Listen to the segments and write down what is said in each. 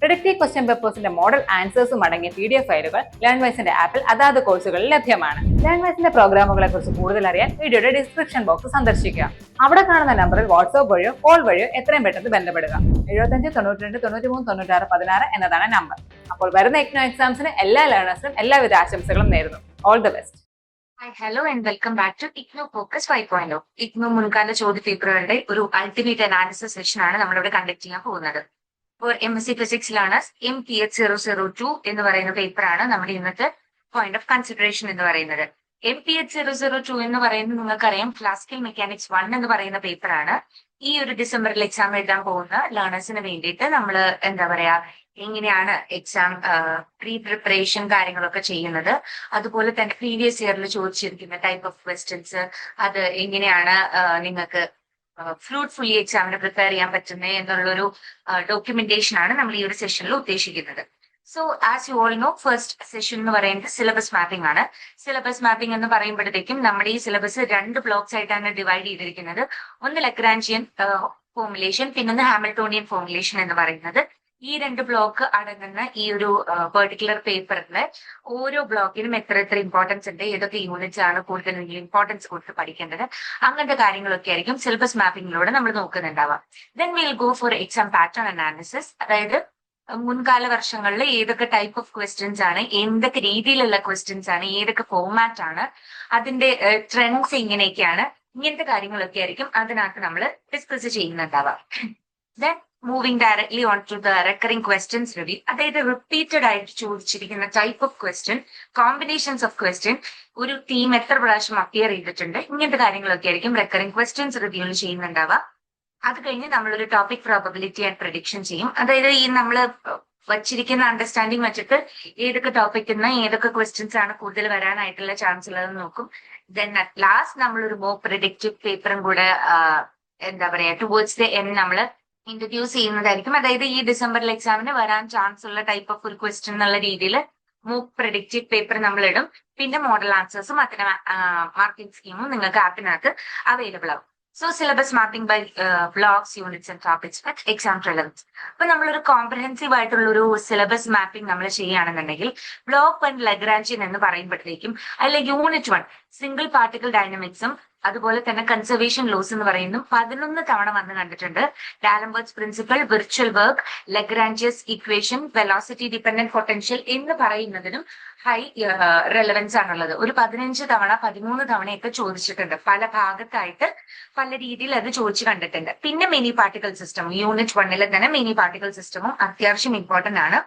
Predictive question പേപ്പേഴ്സിന്റെ model ആൻസേഴ്സും അടങ്ങിയ പി ഡി എഫ് ഫയലുകൾ ലേൺവൈസിന്റെ ആപ്പിൽ അതാത് കോഴ്സുകളിൽ ലഭ്യമാണ്. ലേൺവൈസിന്റെ പ്രോഗ്രാമുകളെ കുറിച്ച് കൂടുതൽ അറിയാൻ വീഡിയോയുടെ ഡിസ്ക്രിപ്ഷൻ ബോക്സ് സന്ദർശിക്കുക. അവിടെ കാണുന്ന നമ്പറിൽ വാട്സ്ആപ്പ് വഴിയോ കോൾ വഴിയോ എത്രയും പെട്ടെന്ന് ബന്ധപ്പെടുക. എഴുപത്തഞ്ച് തൊണ്ണൂറ്റി രണ്ട് തൊണ്ണൂറ്റി മൂന്ന് തൊണ്ണൂറ്റാറ് പതിനാറ് എന്നതാണ് നമ്പർ അപ്പോൾ വരുന്ന എക്നോ എക്സാംസിന് എല്ലാ ലേണേഴ്സിനും എല്ലാവിധ ആശംസകളും നേരുന്നു. All the best hi hello and welcome back to IGNOU focus five point IGNOU മുൻകാല ചോദ്യ പേപ്പറുകളുടെ ഒരു അൾട്ടിമേറ്റ് അനാലിസിസ് സെഷൻ ആണ് നമ്മളിവിടെ കണ്ടക്ട് ചെയ്യാൻ പോകുന്നത്. For M S C physics learners M P H zero zero two എന്ന് പറയുന്ന പേപ്പറാണ് നമ്മുടെ ഇന്നത്തെ പോയിന്റ് ഓഫ് കൺസിഡറേഷൻ എന്ന് പറയുന്നത്. M P H zero zero two എന്ന് പറയുന്നത് നിങ്ങൾക്കറിയാം. ക്ലാസിക്കൽ മെക്കാനിക്സ് വൺ എന്ന് പറയുന്ന പേപ്പറാണ് ഈ ഒരു ഡിസംബറിൽ എക്സാം എഴുതാൻ പോകുന്ന ലേണേഴ്സിന് വേണ്ടിയിട്ട് നമ്മൾ എന്താ പറയാ എങ്ങനെയാണ് എക്സാം പ്രീ പ്രിപ്പറേഷൻ കാര്യങ്ങളൊക്കെ ചെയ്യുന്നത്. അതുപോലെ തന്നെ പ്രീവിയസ് ഇയറിൽ ചോദിച്ചിരിക്കുന്ന ടൈപ്പ് ഓഫ് ക്വസ്റ്റ്യൻസ് അത് എങ്ങനെയാണ് നിങ്ങൾക്ക് ഫ്രൂട്ട്ഫുള്ളി എക്സാമിന് പ്രിപ്പയർ ചെയ്യാൻ പറ്റുന്നത് എന്നുള്ളൊരു ഡോക്യുമെന്റേഷൻ ആണ് നമ്മൾ ഈ ഒരു സെഷനിൽ ഉദ്ദേശിക്കുന്നത്. So as you all know first session എന്ന് പറയുന്നത് സിലബസ് മാപ്പിംഗ് ആണ്. സിലബസ് മാപ്പിംഗ് എന്ന് പറയുമ്പോഴത്തേക്കും നമ്മുടെ ഈ സിലബസ് രണ്ട് ബ്ലോക്സ് ആയിട്ടാണ് ഡിവൈഡ് ചെയ്തിരിക്കുന്നത്. ഒന്ന് ലഗ്രാൻജിയൻ ഫോർമുലേഷൻ പിന്നൊന്ന് ഹാമിൽട്ടോണിയൻ ഫോർമുലേഷൻ എന്ന് പറയുന്നത്. ഈ രണ്ട് ബ്ലോക്ക് അടങ്ങുന്ന ഈ ഒരു പെർട്ടിക്കുലർ പേപ്പറിൽ ഓരോ ബ്ലോക്കിനും എത്ര എത്ര ഇമ്പോർട്ടൻസ് ഉണ്ട് ഏതൊക്കെ യൂണിറ്റ്സ് ആണ് കൂടുതൽ ഇമ്പോർട്ടൻസ് കൊടുത്ത് പഠിക്കേണ്ടത് അങ്ങനത്തെ കാര്യങ്ങളൊക്കെ ആയിരിക്കും സിലബസ് മാപ്പിംഗിലൂടെ നമ്മൾ നോക്കുന്നുണ്ടാവാം then will go for exam pattern analysis അതായത് മുൻകാല വർഷങ്ങളിൽ ഏതൊക്കെ ടൈപ്പ് ഓഫ് ക്വസ്റ്റ്യൻസ് ആണ് എന്തൊക്കെ രീതിയിലുള്ള ക്വസ്റ്റ്യൻസ് ആണ് ഏതൊക്കെ ഫോർമാറ്റ് ആണ് അതിന്റെ ട്രെൻഡ്സ് എങ്ങനെയൊക്കെയാണ് ഇങ്ങനത്തെ കാര്യങ്ങളൊക്കെ ആയിരിക്കും അതിനകത്ത് നമ്മൾ discuss ചെയ്യുന്നുണ്ടാവാം then moving directly on to the recurring questions review അതായത് റിപ്പീറ്റഡ് ആയിട്ട് ചോദിച്ചിരിക്കുന്ന type of question combinations of question ഒരു തീം എത്ര പ്രാവശ്യം അപ്പിയർ ചെയ്തിട്ടുണ്ട്? ഇങ്ങനത്തെ കാര്യങ്ങളൊക്കെ ആയിരിക്കും റെക്കറിംഗ് ക്വസ്റ്റ്യൻസ് റിവ്യൂവിൽ ചെയ്യുന്നുണ്ടാവുക. അത് കഴിഞ്ഞ് നമ്മളൊരു ടോപ്പിക് പ്രോബബിലിറ്റി ആൻഡ് പ്രഡിക്ഷൻ ചെയ്യും. അതായത് ഈ നമ്മൾ വച്ചിരിക്കുന്ന അണ്ടർസ്റ്റാൻഡിങ് വെച്ചിട്ട് ഏതൊക്കെ ടോപ്പിക്കിൽ നിന്ന് ഏതൊക്കെ ക്വസ്റ്റ്യൻസ് ആണ് കൂടുതൽ വരാനായിട്ടുള്ള ചാൻസ് ഉള്ളതെന്ന് നോക്കും. ദെൻ അറ്റ് ലാസ്റ്റ് നമ്മളൊരു മോ പ്രഡിക്റ്റീവ് പേപ്പറും കൂടെ എന്താ പറയാ ടുവേർഡ്സ് ദ എൻ നമ്മൾ ഇൻട്രൊഡ്യൂസ് ചെയ്യുന്നതായിരിക്കും. അതായത് ഈ ഡിസംബറിൽ എക്സാമിന് വരാൻ ചാൻസ് ഉള്ള ടൈപ്പ് ഓഫ് ഒരു ക്വസ്റ്റ്യൻ എന്നുള്ള രീതിയിൽ മൂക്ക് പ്രഡിക്റ്റീവ് പേപ്പർ നമ്മൾ ഇടും പിന്നെ മോഡൽ ആൻസേഴ്സും അത്തരം മാർക്കിംഗ് സ്കീമും നിങ്ങൾക്ക് ആപ്പിനകത്ത് അവൈലബിൾ ആവും. So syllabus mapping by blocks units and topics with exam relevance അപ്പൊ നമ്മളൊരു കോംപ്രഹെൻസീവ് ആയിട്ടുള്ള ഒരു സിലബസ് മാപ്പിംഗ് നമ്മൾ ചെയ്യുകയാണെന്നുണ്ടെങ്കിൽ ബ്ലോക്ക് വൺ ലഗ്രാഞ്ചിൻ എന്ന് പറയുമ്പോഴത്തേക്കും അല്ലെങ്കിൽ യൂണിറ്റ് വൺ സിംഗിൾ പാർട്ടിക്കൽ ഡൈനമിക്സും അതുപോലെ തന്നെ കൺസർവേഷൻ ലോസ് എന്ന് പറയുന്നു പതിനൊന്ന് തവണ വന്ന് കണ്ടിട്ടുണ്ട്. D'Alembert's principle virtual work Lagrange's equation velocity dependent potential എന്ന് പറയുന്നതിനും ഹൈ റെലവൻസ് ആണുള്ളത്. ഒരു പതിനഞ്ച് തവണ പതിമൂന്ന് തവണയൊക്കെ ചോദിച്ചിട്ടുണ്ട്. പല ഭാഗത്തായിട്ട് പല രീതിയിൽ അത് ചോദിച്ചു കണ്ടിട്ടുണ്ട്. പിന്നെ മിനി പാർട്ടിക്കൽ സിസ്റ്റം യൂണിറ്റ് വണ്ണിലെ തന്നെ മിനി പാർട്ടിക്കൽ സിസ്റ്റമും അത്യാവശ്യം ഇമ്പോർട്ടന്റ് ആണ്.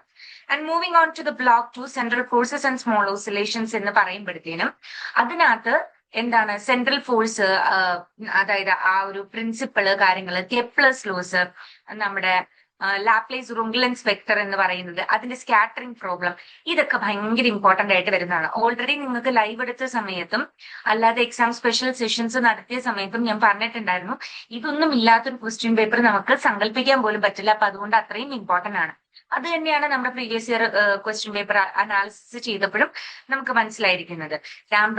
And moving on to the block two central forces and small oscillations എന്ന് പറയുമ്പോഴത്തേനും അതിനകത്ത് എന്താണ് സെൻട്രൽ ഫോഴ്സ് അതായത് ആ ഒരു പ്രിൻസിപ്പിൾ കാര്യങ്ങൾ കെപ്ലസ് ലോസ് നമ്മുടെ ലാപ്ലേസ് റുംഗ്ലൻസ് വെക്ടർ എന്ന് പറയുന്നത് അതിന്റെ സ്കാറ്ററിംഗ് പ്രോബ്ലം ഇതൊക്കെ ഭയങ്കര ഇമ്പോർട്ടന്റ് ആയിട്ട് വരുന്നതാണ്. ഓൾറെഡി നിങ്ങൾക്ക് ലൈവ് എടുത്ത സമയത്തും അല്ലാതെ എക്സാം സ്പെഷ്യൽ സെഷൻസ് നടത്തിയ സമയത്തും ഞാൻ പറഞ്ഞിട്ടുണ്ടായിരുന്നു. ഇതൊന്നും ഇല്ലാത്തൊരു ക്വസ്റ്റ്യൻ പേപ്പർ നമുക്ക് സങ്കല്പിക്കാൻ പോലും പറ്റില്ല. അപ്പൊ അതുകൊണ്ട് അത്രയും ഇമ്പോർട്ടന്റ് ആണ്. അത് തന്നെയാണ് നമ്മുടെ previous year question paper analysis ചെയ്തപ്പോഴും നമുക്ക് മനസ്സിലായിരിക്കുന്നത്.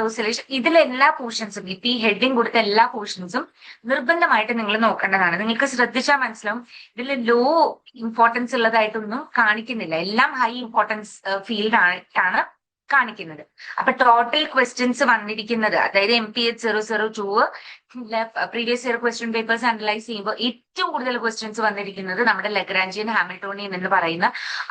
ഡോസിലേഷൻ ഇതിലെ എല്ലാ പോർഷൻസും ഇപ്പൊ ഈ ഹെഡിങ് കൊടുത്ത എല്ലാ പോർഷൻസും നിർബന്ധമായിട്ട് നിങ്ങൾ നോക്കേണ്ടതാണ്. നിങ്ങൾക്ക് ശ്രദ്ധിച്ചാൽ മനസ്സിലാവും. ഇതിൽ ലോ ഇമ്പോർട്ടൻസ് ഉള്ളതായിട്ടൊന്നും കാണിക്കുന്നില്ല. എല്ലാം ഹൈ ഇമ്പോർട്ടൻസ് ഫീൽഡ് ആയിട്ടാണ് കാണിക്കുന്നത്. അപ്പൊ ടോട്ടൽ ക്വസ്റ്റ്യൻസ് വന്നിരിക്കുന്നത് അതായത് M P H zero zero two previous year question papers analyse ചെയ്യുമ്പോൾ ഏറ്റവും കൂടുതൽ ക്വസ്റ്റ്യൻസ് വന്നിരിക്കുന്നത് നമ്മുടെ ലഗ്രാഞ്ചിയൻ ഹാമിൽട്ടോണിയൻ എന്ന് പറയുന്ന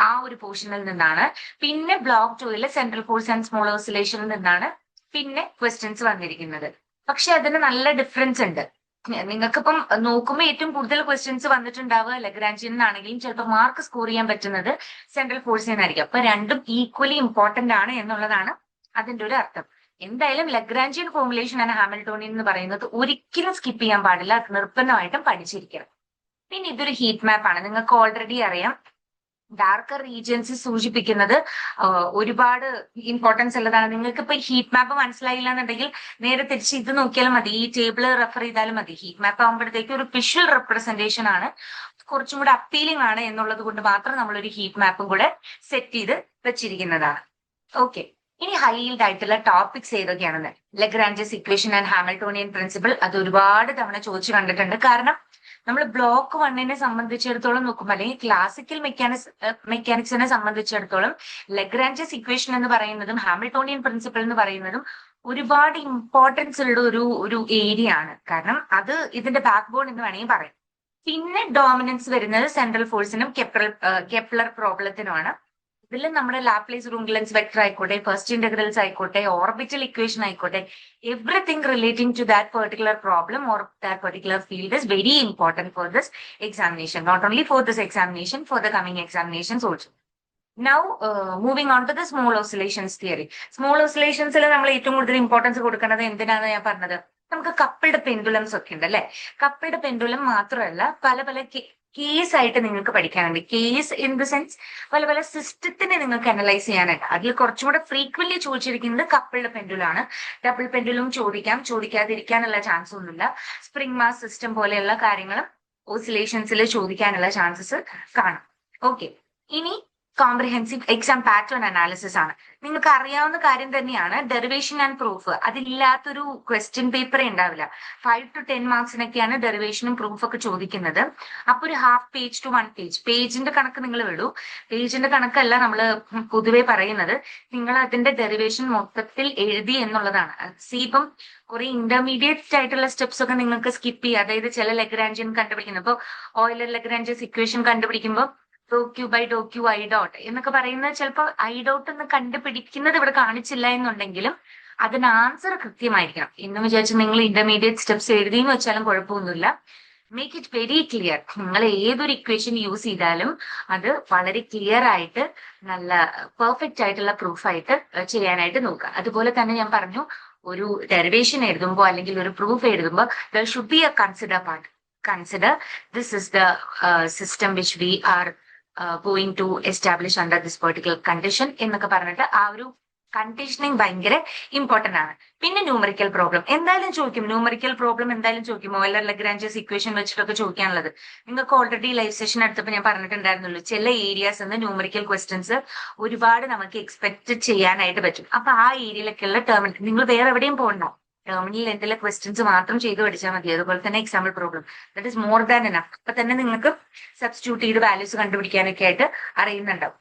ആ ഒരു പോർഷനിൽ നിന്നാണ്. പിന്നെ ബ്ലോക്ക് ടൂയിലെ സെൻട്രൽ ഫോഴ്സ് ആൻഡ് സ്മോൾ ഓസിലേഷനിൽ നിന്നാണ് പിന്നെ ക്വസ്റ്റ്യൻസ് വന്നിരിക്കുന്നത്. പക്ഷെ അതിന് നല്ല ഡിഫറൻസ് ഉണ്ട്. നിങ്ങൾക്കിപ്പം നോക്കുമ്പോൾ ഏറ്റവും കൂടുതൽ ക്വസ്റ്റ്യൻസ് വന്നിട്ടുണ്ടാവുക ലഗ്രാഞ്ചിയൻ ആണെങ്കിലും ചിലപ്പോൾ മാർക്ക് സ്കോർ ചെയ്യാൻ പറ്റുന്നത് സെൻട്രൽ ഫോഴ്സിൽ നിന്നായിരിക്കും അപ്പൊ രണ്ടും ഈക്വലി ഇമ്പോർട്ടന്റ് ആണ് എന്നുള്ളതാണ് അതിന്റെ ഒരു അർത്ഥം. എന്തായാലും ലഗ്രാൻജിയൻ ഫോർമുലേഷൻ ആണ് ഹാമിൽട്ടോണിയൻ എന്ന് പറയുന്നത് ഒരിക്കലും സ്കിപ്പ് ചെയ്യാൻ പാടില്ല അത് നിർബന്ധമായിട്ടും പഠിച്ചിരിക്കണം. പിന്നെ ഇതൊരു ഹീറ്റ് മാപ്പ് ആണ്. നിങ്ങൾക്ക് ഓൾറെഡി അറിയാം. ഡാർക്കർ റീജിയൻസ് സൂചിപ്പിക്കുന്നത് ഒരുപാട് ഇമ്പോർട്ടൻസ് ഉള്ളതാണ്. നിങ്ങൾക്ക് ഇപ്പൊ ഹീറ്റ് മാപ്പ് മനസ്സിലായില്ല എന്നുണ്ടെങ്കിൽ നേരെ തിരിച്ച് ഇത് നോക്കിയാലും മതി. ഈ ടേബിൾ റെഫർ ചെയ്താലും മതി. ഹീറ്റ് മാപ്പ് ആകുമ്പോഴത്തേക്ക് ഒരു വിഷ്വൽ റെപ്രസെന്റേഷൻ ആണ്. കുറച്ചും കൂടെ അപ്പീലിംഗ് ആണ് എന്നുള്ളത് കൊണ്ട് മാത്രം നമ്മൾ ഒരു ഹീറ്റ് മാപ്പും കൂടെ സെറ്റ് ചെയ്ത് വെച്ചിരിക്കുന്നതാണ്. ഓക്കെ ഇനി ഹൈൽഡ് ആയിട്ടുള്ള ടോപ്പിക്സ് ഏതൊക്കെയാണെന്ന്. Lagrange's equation and Hamiltonian principle അത് ഒരുപാട് തവണ ചോദിച്ചു കണ്ടിട്ടുണ്ട്. കാരണം നമ്മൾ ബ്ലോക്ക് വണ്ണിനെ സംബന്ധിച്ചിടത്തോളം നോക്കുമ്പോൾ അല്ലെങ്കിൽ ക്ലാസിക്കൽ മെക്കാനിക്സ് മെക്കാനിക്സിനെ സംബന്ധിച്ചിടത്തോളം ലഗ്രാൻജസ് ഇക്വേഷൻ എന്ന് പറയുന്നതും ഹാമിൽട്ടോണിയൻ പ്രിൻസിപ്പിൾ എന്ന് പറയുന്നതും ഒരുപാട് ഇമ്പോർട്ടൻസ് ഉള്ള ഒരു ഒരു ഏരിയ ആണ്. കാരണം അത് ഇതിന്റെ ബാക്ക് ബോൺ എന്ന് വേണമെങ്കിൽ പറയാം. പിന്നെ ഡോമിനൻസ് വരുന്നത് സെൻട്രൽ ഫോഴ്സിനും കെപ്ലർ കെപ്ലർ പ്രോബ്ലത്തിനുമാണ് ഇതിൽ നമ്മുടെ ലാപ്ലേസ് റൂംഗ്ലൻസ് വെക്ടർ ആയിക്കോട്ടെ ഫസ്റ്റ് ഇന്റഗ്രൽസ് ആയിക്കോട്ടെ ഓർബിറ്റൽ ഇക്വേഷൻ ആയിക്കോട്ടെ everything relating to that particular problem or that particular field is very important for this examination not only for this examination for the coming examinations also now moving on to the small oscillations theory small ഓസിലേഷൻസിൽ നമ്മൾ ഏറ്റവും കൂടുതൽ importance കൊടുക്കുന്നത് എന്തിനാണ് ഞാൻ പറഞ്ഞത്? നമുക്ക് coupled പെൻഡുലംസ് ഒക്കെ ഉണ്ട് അല്ലെ കപ്പിൾഡ് പെൻഡുലം മാത്രമല്ല പല പല കേസ് ആയിട്ട് നിങ്ങൾക്ക് പഠിക്കാനുണ്ട് കേസ് ഇൻ ദ സെൻസ് പല പല സിസ്റ്റത്തിനെ നിങ്ങൾക്ക് അനലൈസ് ചെയ്യാനുണ്ട് അതിൽ കുറച്ചും കൂടെ ഫ്രീക്വന്റ് ചോദിച്ചിരിക്കുന്നത് കപ്പിൾഡ് പെൻഡുലാണ് ഡബിൾ പെൻഡുലും ചോദിക്കാം. ചോദിക്കാതിരിക്കാനുള്ള ചാൻസ് ഒന്നുമില്ല. സ്പ്രിംഗ് മാസ് സിസ്റ്റം പോലെയുള്ള കാര്യങ്ങളും ഓസിലേഷൻസിൽ ചോദിക്കാനുള്ള ചാൻസസ് കാണാം. ഓക്കെ ഇനി കോംപ്രിഹെൻസീവ് എക്സാം പാറ്റേൺ അനാലിസിസ് ആണ്. നിങ്ങൾക്ക് അറിയാവുന്ന കാര്യം തന്നെയാണ് ഡെറിവേഷൻ ആൻഡ് പ്രൂഫ് അതില്ലാത്തൊരു ക്വസ്റ്റ്യൻ പേപ്പറേ ഉണ്ടാവില്ല. ഫൈവ് ടു ടെൻ മാർക്സിനൊക്കെയാണ് ഡെറിവേഷനും പ്രൂഫ് ഒക്കെ ചോദിക്കുന്നത്. അപ്പൊ ഒരു half page to one page പേജിന്റെ കണക്ക് നിങ്ങൾ വിടൂ. പേജിന്റെ കണക്കല്ല നമ്മൾ പൊതുവെ പറയുന്നത്. നിങ്ങൾ അതിന്റെ ഡെറിവേഷൻ മൊത്തത്തിൽ എഴുതി എന്നുള്ളതാണ്. സി ഇപ്പം കുറെ ഇന്റർമീഡിയറ്റ് ആയിട്ടുള്ള സ്റ്റെപ്സ് ഒക്കെ നിങ്ങൾക്ക് സ്കിപ്പ് ചെയ്യുക അതായത് ചില ലെഗ്രാൻജിയൻ കണ്ടുപിടിക്കുന്നത് ഇപ്പൊ Euler Lagrange's equation കണ്ടുപിടിക്കുമ്പോൾ do q by do q i dot എന്നൊക്കെ പറയുന്നത് ചിലപ്പോൾ ഐ ഡോട്ട് എന്ന് കണ്ടുപിടിക്കുന്നത് ഇവിടെ കാണിച്ചില്ല എന്നുണ്ടെങ്കിലും അതിന് ആൻസർ കൃത്യമായിരിക്കണം. എന്ന് വിചാരിച്ച് നിങ്ങൾ ഇന്റർമീഡിയറ്റ് സ്റ്റെപ്സ് എഴുതിയെന്ന് വെച്ചാലും കുഴപ്പമൊന്നുമില്ല. മേക്ക് ഇറ്റ് വെരി ക്ലിയർ നിങ്ങൾ ഏതൊരു ഇക്വേഷൻ യൂസ് ചെയ്താലും അത് വളരെ ക്ലിയർ ആയിട്ട് നല്ല പെർഫെക്റ്റ് ആയിട്ടുള്ള പ്രൂഫായിട്ട് ചെയ്യാനായിട്ട് നോക്കുക. അതുപോലെ തന്നെ ഞാൻ പറഞ്ഞു ഒരു ഡെറിവേഷൻ എഴുതുമ്പോൾ അല്ലെങ്കിൽ ഒരു പ്രൂഫ് എഴുതുമ്പോൾ there should be a consider part consider this is the system which we are going to establish under this particular condition എന്നൊക്കെ പറഞ്ഞിട്ട് ആ ഒരു കണ്ടീഷനിങ് ഭയങ്കര ഇമ്പോർട്ടന്റ് ആണ്. പിന്നെ ന്യൂമറിക്കൽ പ്രോബ്ലം എന്തായാലും ചോദിക്കും. ന്യൂമറിക്കൽ പ്രോബ്ലം എന്തായാലും ചോദിക്കും ഓയിലർ ലഗ്രാഞ്ചസ് ഇക്വേഷൻ വെച്ചിട്ടൊക്കെ ചോദിക്കാനുള്ളത്. നിങ്ങൾക്ക് ഓൾറെഡി ലൈവ് സെഷൻ എടുത്തപ്പോൾ ഞാൻ പറഞ്ഞിട്ടുണ്ടായിരുന്നുള്ളൂ. ചില ഏരിയാസ് എന്ന് ന്യൂമറിക്കൽ ക്വസ്റ്റ്യൻസ് ഒരുപാട് നമുക്ക് എക്സ്പെക്ട് ചെയ്യാനായിട്ട് പറ്റും. അപ്പൊ ആ ഏരിയയിലൊക്കെയുള്ള ടേം നിങ്ങൾ വേറെ എവിടെയും പോകണ്ട. ടെർമിനൽ എന്തെല്ലാം ക്വസ്റ്റ്യൻസ് മാത്രം ചെയ്ത് പഠിച്ചാൽ മതി. അതുപോലെ തന്നെ example problem that is more than enough അപ്പൊ തന്നെ നിങ്ങൾക്ക് സബ്സ്റ്റിറ്റ്യൂട്ട് ചെയ്ത് വാല്യൂസ് കണ്ടുപിടിക്കാനൊക്കെ ആയിട്ട് അറിയുന്നുണ്ടാവും.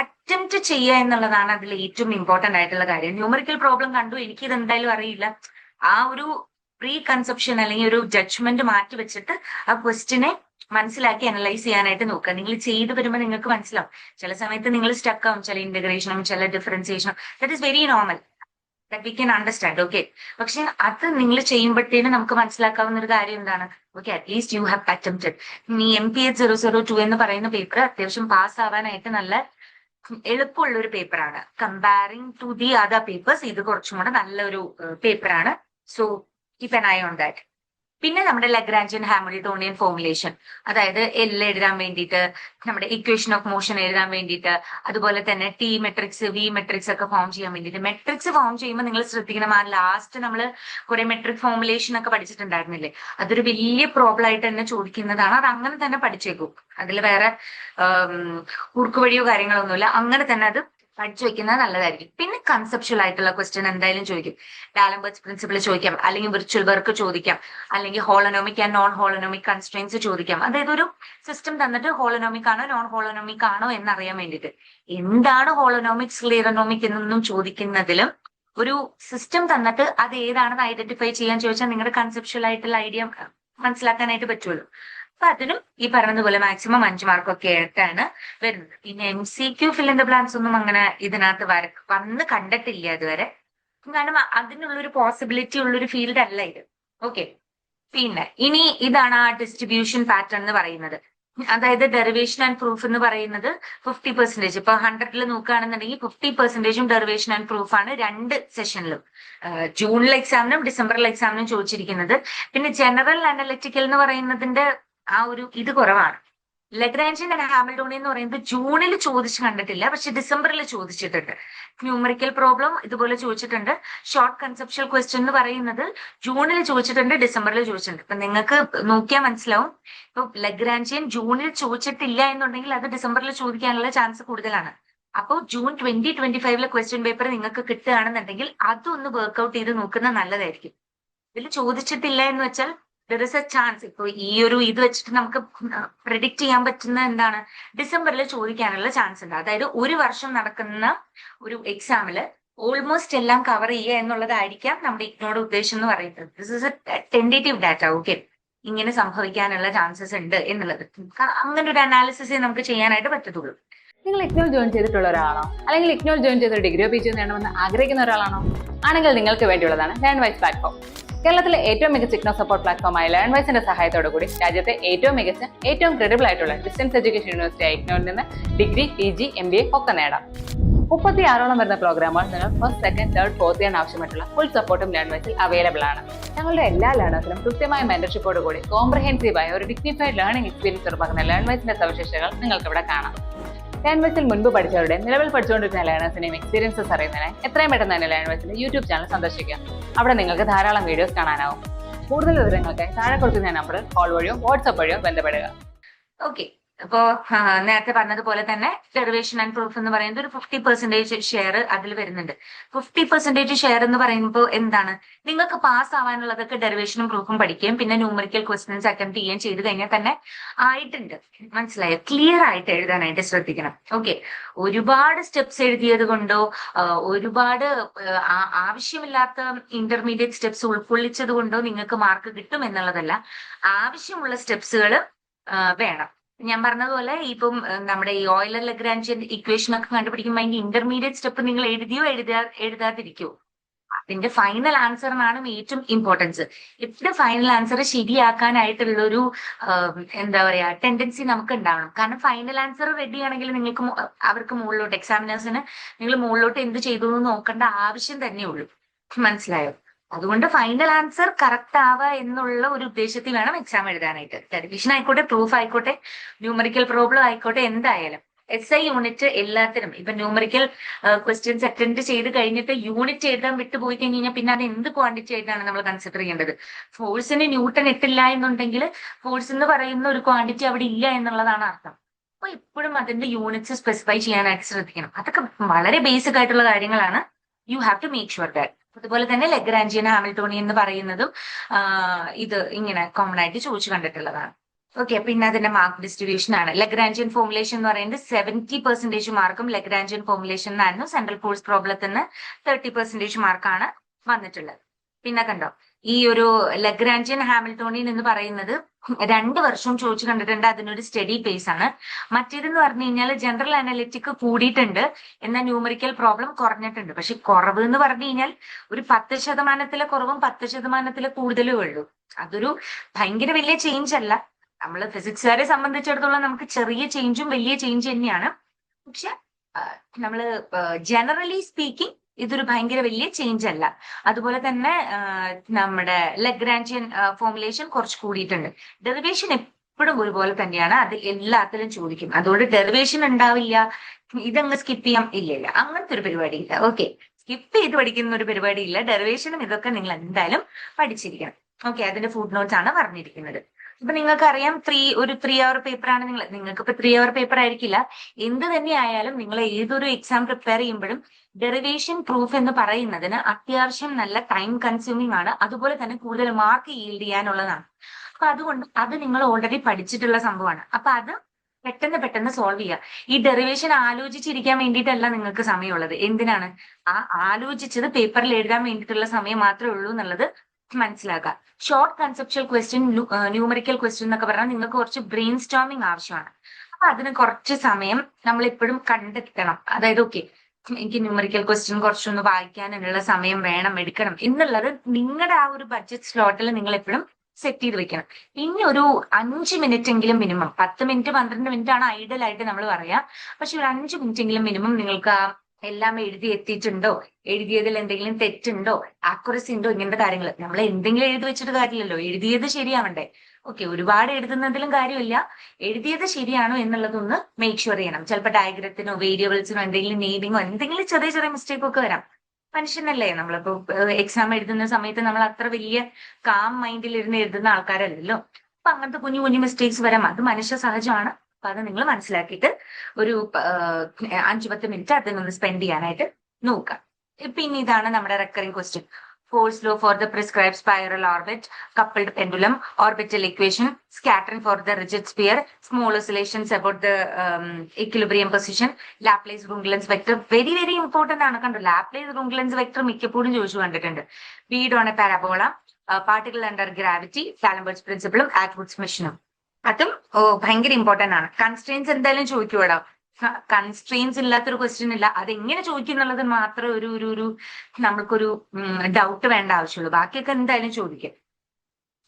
അറ്റംപ്റ്റ് ചെയ്യുക എന്നുള്ളതാണ് അതിൽ ഏറ്റവും ഇമ്പോർട്ടന്റ് ആയിട്ടുള്ള കാര്യം. ന്യൂമറിക്കൽ പ്രോബ്ലം കണ്ടു. എനിക്ക് ഇത് എന്തായാലും അറിയില്ല. ആ ഒരു പ്രീ കൺസെപ്ഷൻ അല്ലെങ്കിൽ ഒരു ജഡ്ജ്മെന്റ് മാറ്റി വെച്ചിട്ട് ആ ക്വസ്റ്റിനെ മനസ്സിലാക്കി അനലൈസ് ചെയ്യാനായിട്ട് നോക്കുക. നിങ്ങൾ ചെയ്തു വരുമ്പോൾ നിങ്ങൾക്ക് മനസ്സിലാവും. ചില സമയത്ത് നിങ്ങൾ സ്റ്റക്കാവും ചില ഇന്റഗ്രേഷനും ചില ഡിഫറൻസിയേഷനും that is very normal that we can understand okay പക്ഷെ അത് നിങ്ങൾ ചെയ്യുമ്പോഴത്തേനും നമുക്ക് മനസ്സിലാക്കാവുന്ന ഒരു കാര്യം എന്താണ്? Okay at least you have attempted ഈ M P H zero zero two എന്ന് പറയുന്ന പേപ്പർ അത്യാവശ്യം പാസ് ആവാനായിട്ട് നല്ല എളുപ്പമുള്ള ഒരു പേപ്പറാണ് comparing to the other papers ഇത് കുറച്ചും കൂടെ നല്ലൊരു പേപ്പറാണ് so keep an eye on that പിന്നെ നമ്മുടെ ലഗ്രാഞ്ചൻ ഹാമിൽട്ടോണിയൻ ഫോർമുലേഷൻ അതായത് എൽ എഴുതാൻ വേണ്ടിയിട്ട് നമ്മുടെ ഇക്വേഷൻ ഓഫ് മോഷൻ എഴുതാൻ വേണ്ടിയിട്ട് അതുപോലെ തന്നെ ടി മെട്രിക്സ് വി മെട്രിക്സ് ഒക്കെ ഫോം ചെയ്യാൻ വേണ്ടിയിട്ട്. മെട്രിക്സ് ഫോം ചെയ്യുമ്പോൾ നിങ്ങൾ ശ്രദ്ധിക്കണം ആ ലാസ്റ്റ് നമ്മൾ കുറെ മെട്രിക് ഫോർമുലേഷൻ ഒക്കെ പഠിച്ചിട്ടുണ്ടായിരുന്നില്ലേ? അതൊരു വലിയ പ്രോബ്ലം ആയിട്ട് തന്നെ ചോദിക്കുന്നതാണ്. അത് അങ്ങനെ തന്നെ പഠിച്ചേക്കും. അതിൽ വേറെ കുറുക്കുവഴിയോ കാര്യങ്ങളൊന്നുമില്ല. അങ്ങനെ തന്നെ അത് പഠിച്ചു വെക്കുന്നത് നല്ലതായിരിക്കും. പിന്നെ കൺസെപ്ഷ്യൽ ആയിട്ടുള്ള ക്വസ്റ്റ്യൻ എന്തായാലും ചോദിക്കും. ഡാലംബർട്സ് പ്രിൻസിപ്പിൾ ചോദിക്കാം. അല്ലെങ്കിൽ വിർച്വൽ വർക്ക് ചോദിക്കാം. അല്ലെങ്കിൽ holonomic and non holonomic constraints ചോദിക്കാം. അതായത് ഒരു സിസ്റ്റം തന്നിട്ട് ഹോളനോമിക് ആണോ നോൺ ഹോളനോമിക് ആണോ എന്നറിയാൻ വേണ്ടിയിട്ട്. എന്താണ് ഹോളനോമിക് സ്ക്ലിയറനോമിക് എന്നൊന്നും ചോദിക്കുന്നതിലും ഒരു സിസ്റ്റം തന്നിട്ട് അത് ഏതാണെന്ന് ഐഡന്റിഫൈ ചെയ്യാൻ ചോദിച്ചാൽ നിങ്ങളുടെ കൺസെപ്ഷ്യൽ ആയിട്ടുള്ള ഐഡിയ മനസ്സിലാക്കാനായിട്ട് പറ്റുമല്ലോ അപ്പൊ അതിനും ഈ പറഞ്ഞതുപോലെ മാക്സിമം അഞ്ച് മാർക്കൊക്കെ ആയിട്ടാണ് വരുന്നത്. പിന്നെ M C Q fill in the ഒന്നും അങ്ങനെ ഇതിനകത്ത് വര വന്ന് കണ്ടിട്ടില്ല ഇതുവരെ. കാരണം അതിനുള്ളൊരു പോസിബിലിറ്റി ഉള്ളൊരു ഫീൽഡ് അല്ല ഇത്. ഓക്കെ പിന്നെ ഇനി ഇതാണ് ആ ഡിസ്ട്രിബ്യൂഷൻ പാറ്റേൺ എന്ന് പറയുന്നത്. അതായത് ഡെറിവേഷൻ ആൻഡ് പ്രൂഫ് എന്ന് പറയുന്നത് ഫിഫ്റ്റി പെർസെന്റേജ് ഇപ്പൊ ഹൺഡ്രഡിൽ നോക്കുകയാണെന്നുണ്ടെങ്കിൽ ഫിഫ്റ്റി പെർസെന്റേജും ഡെറിവേഷൻ ആൻഡ് പ്രൂഫ് ആണ് രണ്ട് സെഷനിലും ജൂണിലെ എക്സാമിനും ഡിസംബറിലെ എക്സാമിനും ചോദിച്ചിരിക്കുന്നത്. പിന്നെ ജനറൽ അനലിറ്റിക്കൽ എന്ന് പറയുന്നതിന്റെ ആ ഒരു ഇത് കുറവാണ്. ലഗ്രാൻജിയൻ ആൻഡ് ഹാമിൽട്ടോണി എന്ന് പറയുന്നത് ജൂണിൽ ചോദിച്ചു കണ്ടിട്ടില്ല പക്ഷെ ഡിസംബറിൽ ചോദിച്ചിട്ടുണ്ട്. ന്യൂമറിക്കൽ പ്രോബ്ലം ഇതുപോലെ ചോദിച്ചിട്ടുണ്ട്. ഷോർട്ട് കൺസെപ്ഷ്യൽ ക്വസ്റ്റ്യൻ എന്ന് പറയുന്നത് ജൂണിൽ ചോദിച്ചിട്ടുണ്ട് ഡിസംബറിൽ ചോദിച്ചിട്ടുണ്ട്. ഇപ്പൊ നിങ്ങൾക്ക് നോക്കിയാൽ മനസ്സിലാവും. ഇപ്പൊ ലഗ്രാൻഷ്യൻ ജൂണിൽ ചോദിച്ചിട്ടില്ല എന്നുണ്ടെങ്കിൽ അത് ഡിസംബറിൽ ചോദിക്കാനുള്ള ചാൻസ് കൂടുതലാണ്. അപ്പോൾ ജൂൺ ട്വന്റി ട്വന്റി ഫൈവിലെ ക്വസ്റ്റ്യൻ പേപ്പർ നിങ്ങൾക്ക് കിട്ടുകയാണെന്നുണ്ടെങ്കിൽ അതൊന്ന് വർക്ക്ഔട്ട് ചെയ്ത് നോക്കുന്നത് നല്ലതായിരിക്കും. ഇതിൽ ചോദിച്ചിട്ടില്ല എന്ന് വെച്ചാൽ ദർ ഇസ് എ ചാൻസ് ഇപ്പൊ ഈ ഒരു ഇത് വെച്ചിട്ട് നമുക്ക് പ്രിഡിക്റ്റ് ചെയ്യാൻ പറ്റുന്ന എന്താണ്? ഡിസംബറിൽ ചോദിക്കാനുള്ള ചാൻസ് ഉണ്ട്. അതായത് ഒരു വർഷം നടക്കുന്ന ഒരു എക്സാമിൽ ഓൾമോസ്റ്റ് എല്ലാം കവർ ചെയ്യുക എന്നുള്ളതായിരിക്കാം നമ്മുടെ ഇഗ്നോയുടെ ഉദ്ദേശം എന്ന് പറയുന്നത്. This is a tentative data okay ഇങ്ങനെ സംഭവിക്കാനുള്ള ചാൻസസ് ഉണ്ട് എന്നുള്ളത്. അങ്ങനെ ഒരു അനാലിസിസ് നമുക്ക് ചെയ്യാനായിട്ട് പറ്റത്തുള്ളൂ. നിങ്ങൾ ഇഗ്നോൾ ജോയിൻ ചെയ്തിട്ടുള്ള ഒരാളാണോ? അല്ലെങ്കിൽ ഇഗ്നോൾ ജോയിൻ ചെയ്ത ഡിഗ്രിയോ പി ജി നേടണമെന്ന് ആഗ്രഹിക്കുന്ന ഒരാളാണോ? ആണെങ്കിൽ നിങ്ങൾക്ക് വേണ്ടിയുള്ളതാണ് ലേൺ വൈസ് പ്ലാറ്റ്ഫോം കേരളത്തിലെ ഏറ്റവും മികച്ച ഇഗ്നോ സപ്പോർട്ട് പ്ലാറ്റ്ഫോമായ ലേൺ വൈസിന്റെ സഹായത്തോടു കൂടി രാജ്യത്തെ ഏറ്റവും മികച്ച ഏറ്റവും ക്രെഡിബിൾ ആയിട്ടുള്ള ഡിസ്റ്റൻസ് എഡ്യൂക്കേഷൻ യൂണിവേഴ്സിറ്റി ഇഗ്നോയിൽ നിന്ന് degree P G M B A ഒക്കെ നേടാം. മുപ്പത്തി ആറോളം വരുന്ന പ്രോഗ്രാമുകൾ നിങ്ങൾ first second third fourth year ആവശ്യമായിട്ടുള്ള ഫുൾ സപ്പോർട്ടും ലേൺ വൈസിൽ അവൈലബിൾ ആണ്. ഞങ്ങളുടെ എല്ലാ ലേണേഴ്സിനും കൃത്യമായ മെന്റർഷിപ്പോട് കൂടി കോംപ്രഹെൻസീവായ ഒരു ഡിഗ്നിഫൈഡ് ലേണിംഗ് എക്സ്പീരിയൻസ് ഉറപ്പാക്കുന്ന ലേൺ വൈസിന്റെ സവിശേഷതകൾ നിങ്ങൾക്ക് ഇവിടെ കാണാം. ലേൺ വൈസിൽ മുൻപ് പഠിച്ചവരുടെ നിലവിൽ പഠിച്ചുകൊണ്ടിരിക്കുന്ന ലേണേഴ്സിനെയും എക്സ്പീരിയൻസസ് അറിയുന്നതിന് എത്രയും പെട്ടെന്ന് തന്നെ ലേൺ വൈസിന്റെ യൂട്യൂബ് ചാനൽ സന്ദർശിക്കുക. അവിടെ നിങ്ങൾക്ക് ധാരാളം വീഡിയോസ് കാണാനാവും. കൂടുതൽ വിവരങ്ങൾക്കായി താഴെ കൊടുക്കുന്ന നമ്പറിൽ കോൾ വഴിയോ വാട്സപ്പ് വഴിയോ ബന്ധപ്പെടുക. ഓക്കെ അപ്പോ നേരത്തെ പറഞ്ഞതുപോലെ തന്നെ ഡെറിവേഷൻ ആൻഡ് പ്രൂഫ് എന്ന് പറയുന്നത് ഒരു ഫിഫ്റ്റി പെർസെന്റേജ് ഷെയർ അതിൽ വരുന്നുണ്ട്. ഫിഫ്റ്റി പെർസെന്റേജ് ഷെയർ എന്ന് പറയുമ്പോൾ എന്താണ്? നിങ്ങൾക്ക് പാസ് ആവാനുള്ളതൊക്കെ ഡെറിവേഷനും പ്രൂഫും പഠിക്കുകയും പിന്നെ ന്യൂമറിക്കൽ ക്വസ്റ്റ്യൻസ് അറ്റംപ്റ്റ് ചെയ്യുകയും ചെയ്ത് കഴിഞ്ഞാൽ തന്നെ ആയിട്ടുണ്ട്. മനസ്സിലായോ? ക്ലിയർ ആയിട്ട് എഴുതാനായിട്ട് ശ്രദ്ധിക്കണം. ഓക്കെ ഒരുപാട് സ്റ്റെപ്സ് എഴുതിയത് കൊണ്ടോ ഒരുപാട് ആവശ്യമില്ലാത്ത ഇന്റർമീഡിയറ്റ് സ്റ്റെപ്സ് ഉൾക്കൊള്ളിച്ചത് കൊണ്ടോ നിങ്ങൾക്ക് മാർക്ക് കിട്ടും എന്നുള്ളതല്ല. ആവശ്യമുള്ള സ്റ്റെപ്സുകൾ വേണം. ഞാൻ പറഞ്ഞതുപോലെ ഇപ്പം നമ്മുടെ ഈ ഓയിലർ ലഗ്രാൻജിയൻ ഇക്വേഷൻ ഒക്കെ കണ്ടുപിടിക്കുമ്പോൾ അതിന്റെ ഇന്റർമീഡിയറ്റ് സ്റ്റെപ്പ് നിങ്ങൾ എഴുതിയോ എഴുതാ എഴുതാതിരിക്കോ? അതിന്റെ ഫൈനൽ ആൻസറിനാണ് ഏറ്റവും ഇമ്പോർട്ടൻസ് ഇവിടെ ഫൈനൽ ആൻസർ ശരിയാക്കാനായിട്ടുള്ള ഒരു എന്താ പറയാ ടെൻഡൻസി നമുക്ക് ഉണ്ടാവണം കാരണം ഫൈനൽ ആൻസർ റെഡി ആണെങ്കിൽ നിങ്ങൾക്ക് അവർക്ക് മുകളിലോട്ട് എക്സാമിനേഴ്സിന് നിങ്ങൾ മുകളിലോട്ട് എന്ത് ചെയ്തു എന്ന് നോക്കേണ്ട ആവശ്യം തന്നെ ഉള്ളൂ മനസ്സിലായോ? അതുകൊണ്ട് ഫൈനൽ ആൻസർ കറക്റ്റ് ആവുക എന്നുള്ള ഒരു ഉദ്ദേശത്തിൽ വേണം എക്സാം എഴുതാനായിട്ട്. ടെലിവിഷൻ ആയിക്കോട്ടെ പ്രൂഫ് ആയിക്കോട്ടെ ന്യൂമറിക്കൽ പ്രോബ്ലം ആയിക്കോട്ടെ എന്തായാലും. എസ് ഐ യൂണിറ്റ് എല്ലാത്തിനും. ഇപ്പൊ ന്യൂമറിക്കൽ ക്വസ്റ്റ്യൻസ് അറ്റൻഡ് ചെയ്ത് കഴിഞ്ഞിട്ട് യൂണിറ്റ് എഴുതാൻ വിട്ടുപോയി കഴിഞ്ഞ് കഴിഞ്ഞാൽ പിന്നെ അത് എന്ത് ക്വാണ്ടിറ്റി ആയിട്ടാണ് നമ്മൾ കൺസിഡർ ചെയ്യേണ്ടത്? ഫോഴ്സിന് ന്യൂട്ടൺ ഇട്ടില്ല എന്നുണ്ടെങ്കിൽ ഫോഴ്സ് എന്ന് പറയുന്ന ഒരു ക്വാണ്ടിറ്റി അവിടെ ഇല്ല എന്നുള്ളതാണ് അർത്ഥം. അപ്പൊ ഇപ്പോഴും അതിന്റെ യൂണിറ്റ്സ് സ്പെസിഫൈ ചെയ്യാനായിട്ട് ശ്രദ്ധിക്കണം. അതൊക്കെ വളരെ ബേസിക് ആയിട്ടുള്ള കാര്യങ്ങളാണ്. You have to make sure that അതുപോലെ തന്നെ ലെഗ്രാൻജിയൻ ഹാമിൽട്ടോണിയൻ എന്ന് പറയുന്നതും ഇത് ഇങ്ങനെ കോമൺ ആയിട്ട് ചോദിച്ചു കണ്ടിട്ടുള്ളതാണ്. ഓക്കെ പിന്നെ അതിന്റെ മാർക്ക് ഡിസ്ട്രിബ്യൂഷൻ ആണ്. ലഗ്രാൻജിയൻ ഫോമുലേഷൻ എന്ന് പറയുന്നത് സെവന്റി പെർസെന്റേജ് മാർക്കും ലഗ്രാൻജിയൻ ഫോമുലേഷൻ എന്നായിരുന്നു സെൻട്രൽ ഫോഴ്സ് പ്രോബ്ലത്തിന് തേർട്ടി പെർസെന്റേജ് മാർക്കാണ് വന്നിട്ടുള്ളത്. പിന്നെ കണ്ടോ? ഈ ഒരു ലഗ്രാൻജിയൻ ഹാമിൽട്ടോണിയൻ എന്ന് പറയുന്നത് രണ്ട് വർഷം ചോദിച്ചു കണ്ടിട്ടുണ്ട്. അതിനൊരു സ്റ്റഡി പേസ് ആണ്. മറ്റേതെന്ന് പറഞ്ഞു കഴിഞ്ഞാൽ ജനറൽ അനലിറ്റിക് കൂടിയിട്ടുണ്ട്. എന്നാൽ ന്യൂമറിക്കൽ പ്രോബ്ലം കുറഞ്ഞിട്ടുണ്ട്. പക്ഷെ കുറവ് എന്ന് പറഞ്ഞു കഴിഞ്ഞാൽ ഒരു പത്ത് ശതമാനത്തിലെ കുറവും പത്ത് ശതമാനത്തിലെ കൂടുതലും ഉള്ളൂ. അതൊരു ഭയങ്കര വലിയ ചേഞ്ച് അല്ല. നമ്മൾ ഫിസിക്സുകാരെ സംബന്ധിച്ചിടത്തോളം നമുക്ക് ചെറിയ ചേഞ്ചും വലിയ ചേഞ്ച് തന്നെയാണ്. പക്ഷെ നമ്മൾ ജനറലി സ്പീക്കിംഗ് ഇതൊരു ഭയങ്കര വലിയ ചേഞ്ച് അല്ല. അതുപോലെ തന്നെ നമ്മുടെ ലഗ്രാൻഡിയൻ ഫോർമുലേഷൻ കുറച്ച് കൂടിയിട്ടുണ്ട്. ഡെറിവേഷൻ എപ്പോഴും ഒരുപോലെ തന്നെയാണ്. അത് എല്ലാത്തിലും ചോദിക്കും. അതുകൊണ്ട് ഡെറിവേഷൻ ഉണ്ടാവില്ല. ഇതങ്ങ് സ്കിപ്പ് ചെയ്യാം. ഇല്ല ഇല്ല. അങ്ങനത്തെ ഒരു പരിപാടി ഇല്ല ഓക്കെ സ്കിപ്പ് ചെയ്ത് പഠിക്കുന്ന ഒരു പരിപാടി ഇല്ല ഡെറിവേഷനും ഇതൊക്കെ നിങ്ങൾ എന്തായാലും പഠിച്ചിരിക്കണം. ഓക്കെ അതിന്റെ ഫുഡ് നോട്ട്സ് ആണ് പറഞ്ഞിരിക്കുന്നത്. ഇപ്പൊ നിങ്ങൾക്ക് അറിയാം ത്രീ ഒരു ത്രീ അവർ പേപ്പർ ആണ് നിങ്ങൾ നിങ്ങൾക്ക് ഇപ്പൊ ത്രീ അവർ പേപ്പർ ആയിരിക്കില്ല. എന്ത് തന്നെ ആയാലും നിങ്ങൾ ഏതൊരു എക്സാം പ്രിപ്പയർ ചെയ്യുമ്പോഴും ഡെറിവേഷൻ പ്രൂഫ് എന്ന് പറയുന്നതിന് അത്യാവശ്യം നല്ല ടൈം കൺസ്യൂമിംഗ് ആണ്. അതുപോലെ തന്നെ കൂടുതൽ മാർക്ക് ഈൽഡ് ചെയ്യാനുള്ളതാണ്. അപ്പൊ അതുകൊണ്ട് അത് നിങ്ങൾ ഓൾറെഡി പഠിച്ചിട്ടുള്ള സംഭവമാണ്. അപ്പൊ അത് പെട്ടെന്ന് പെട്ടെന്ന് സോൾവ് ചെയ്യുക ഈ ഡെറിവേഷൻ ആലോചിച്ചിരിക്കാൻ വേണ്ടിയിട്ടല്ല നിങ്ങൾക്ക് സമയമുള്ളത്. എന്തിനാണ്? ആ ആലോചിച്ചത് പേപ്പറിൽ എഴുതാൻ വേണ്ടിയിട്ടുള്ള സമയം മാത്രമേ ഉള്ളൂ എന്നുള്ളത് മനസ്സിലാക്കുക. Short conceptual question numerical question എന്നൊക്കെ പറഞ്ഞാൽ നിങ്ങൾക്ക് കുറച്ച് ബ്രെയിൻ സ്റ്റോമിങ് ആവശ്യമാണ്. അപ്പൊ അതിന് കുറച്ച് സമയം നമ്മൾ എപ്പോഴും കണ്ടെത്തണം. അതായത് ഓക്കെ എനിക്ക് ന്യൂമറിക്കൽ ക്വസ്റ്റ്യൻ കുറച്ചൊന്ന് വായിക്കാനുള്ള സമയം വേണം എടുക്കണം എന്നുള്ളത് നിങ്ങളുടെ ആ ഒരു ബഡ്ജറ്റ് സ്ലോട്ടിൽ നിങ്ങൾ എപ്പോഴും സെറ്റ് ചെയ്ത് വെക്കണം. ഇനി ഒരു അഞ്ച് മിനിറ്റ് എങ്കിലും മിനിമം പത്ത് മിനിറ്റ് പന്ത്രണ്ട് മിനിറ്റ് ആണ് ഐഡിയൽ ആയിട്ട് നമ്മൾ പറയാം. പക്ഷെ ഒരു അഞ്ച് മിനിറ്റ് എങ്കിലും മിനിമം നിങ്ങൾക്ക് ആ എല്ലാം എഴുതി എത്തിയിട്ടുണ്ടോ? എഴുതിയതിൽ എന്തെങ്കിലും തെറ്റുണ്ടോ? ആക്യുറസി ഉണ്ടോ? ഇങ്ങനത്തെ കാര്യങ്ങൾ നമ്മൾ എന്തെങ്കിലും എഴുതി വെച്ചിട്ട് കാര്യമില്ലല്ലോ. എഴുതിയത് ശരിയാവണ്ടേ? ഓക്കെ ഒരുപാട് എഴുതുന്നതിലും കാര്യമില്ല. എഴുതിയത് ശരിയാണോ എന്നുള്ളതൊന്ന് മേക്ക് ഷുവർ ചെയ്യണം. ചിലപ്പോൾ ഡയഗ്രത്തിനോ വേരിയബിൾസിനോ എന്തെങ്കിലും നെയ്മിങ്ങോ എന്തെങ്കിലും ചെറിയ ചെറിയ മിസ്റ്റേക്ക് ഒക്കെ വരാം. മനുഷ്യനല്ലേ? നമ്മളിപ്പോ എക്സാം എഴുതുന്ന സമയത്ത് നമ്മൾ അത്ര വലിയ കാം മൈൻഡിൽ ഇരുന്ന് എഴുതുന്ന ആൾക്കാരല്ലല്ലോ. അപ്പൊ അങ്ങനത്തെ കുഞ്ഞു കുഞ്ഞു മിസ്റ്റേക്സ് വരാം. അത് മനുഷ്യ സഹജമാണ്. അപ്പൊ അത് നിങ്ങൾ മനസ്സിലാക്കിയിട്ട് ഒരു അഞ്ചു പത്ത് മിനിറ്റ് അതിനൊന്ന് സ്പെൻഡ് ചെയ്യാനായിട്ട് നോക്കാം പിന്നെ ഇതാണ് നമ്മുടെ recurring question force law for the prescribe spiral orbit coupled pendulum orbital equation scattering for the rigid sphere small oscillations about the equilibrium position Laplace Runge Lenz vector very very important ആണ്. കണ്ടു? Laplace Runge Lenz vector മിക്കപ്പോഴും ചോദിച്ചു കണ്ടിട്ടുണ്ട്. Bead on a parabola particle under gravity D'Alembert's പ്രിൻസിപ്പിളും Atwood's മെഷീനും അതും ഓ, ഭയങ്കര important ആണ്. Constraints എന്തായാലും ചോദിക്കൂടാ കൺസ്ട്രെയിൻസ് ഇല്ലാത്തൊരു ക്വസ്റ്റ്യൻ ഇല്ല. അത് എങ്ങനെ ചോദിക്കും എന്നുള്ളത് മാത്രമേ ഒരു ഒരു ഒരു നമ്മൾക്കൊരു ഡൗട്ട് വേണ്ട ആവശ്യമുള്ളൂ. ബാക്കിയൊക്കെ എന്തായാലും ചോദിക്കും.